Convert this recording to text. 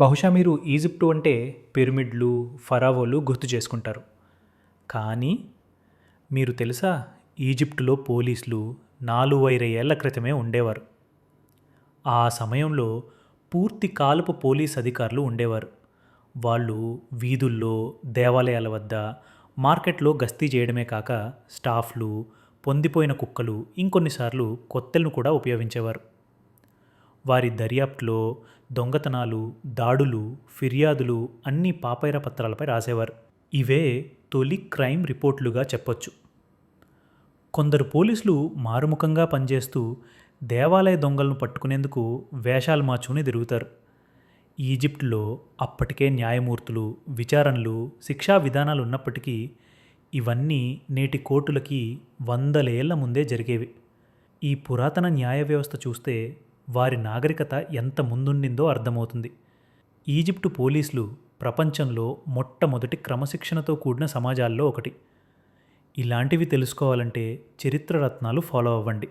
బహుశా మీరు ఈజిప్టు అంటే పిరమిడ్లు ఫరావోలు గుర్తు చేసుకుంటారు. కానీ మీరు తెలుసా ఈజిప్టులో పోలీసులు నాలుగు ఐదు ఏళ్ళ క్రితమే ఉండేవారు. ఆ సమయంలో పూర్తి కాలపు పోలీస్ అధికారులు ఉండేవారు. వాళ్ళు వీధుల్లో దేవాలయాల వద్ద మార్కెట్లో గస్తీ చేయడమే కాక స్టాఫ్లు పొందిపోయిన కుక్కలు ఇంకొన్నిసార్లు కొత్తలను కూడా ఉపయోగించేవారు. వారి దర్యాప్తులో దొంగతనాలు దాడులు ఫిర్యాదులు అన్ని పాపైర పత్రాలపై రాసేవారు. ఇవే తొలి క్రైమ్ రిపోర్ట్లుగా చెప్పొచ్చు. కొందరు పోలీసులు మారుముఖంగా పనిచేస్తూ దేవాలయ దొంగలను పట్టుకునేందుకు వేషాలు మార్చుకుని తిరుగుతారు. ఈజిప్టులో అప్పటికే న్యాయమూర్తులు విచారణలు శిక్షా విధానాలు ఉన్నప్పటికీ ఇవన్నీ నేటి కోర్టులకి వందలేళ్ళ ముందే జరిగేవి. ఈ పురాతన న్యాయ వ్యవస్థ చూస్తే వారి నాగరికత ఎంత ముందుండిందో అర్థమవుతుంది. ఈజిప్టు పోలీసులు ప్రపంచంలో మొట్టమొదటి క్రమశిక్షణతో కూడిన సమాజాల్లో ఒకటి. ఇలాంటివి తెలుసుకోవాలంటే చరిత్ర రత్నాలు ఫాలో అవ్వండి.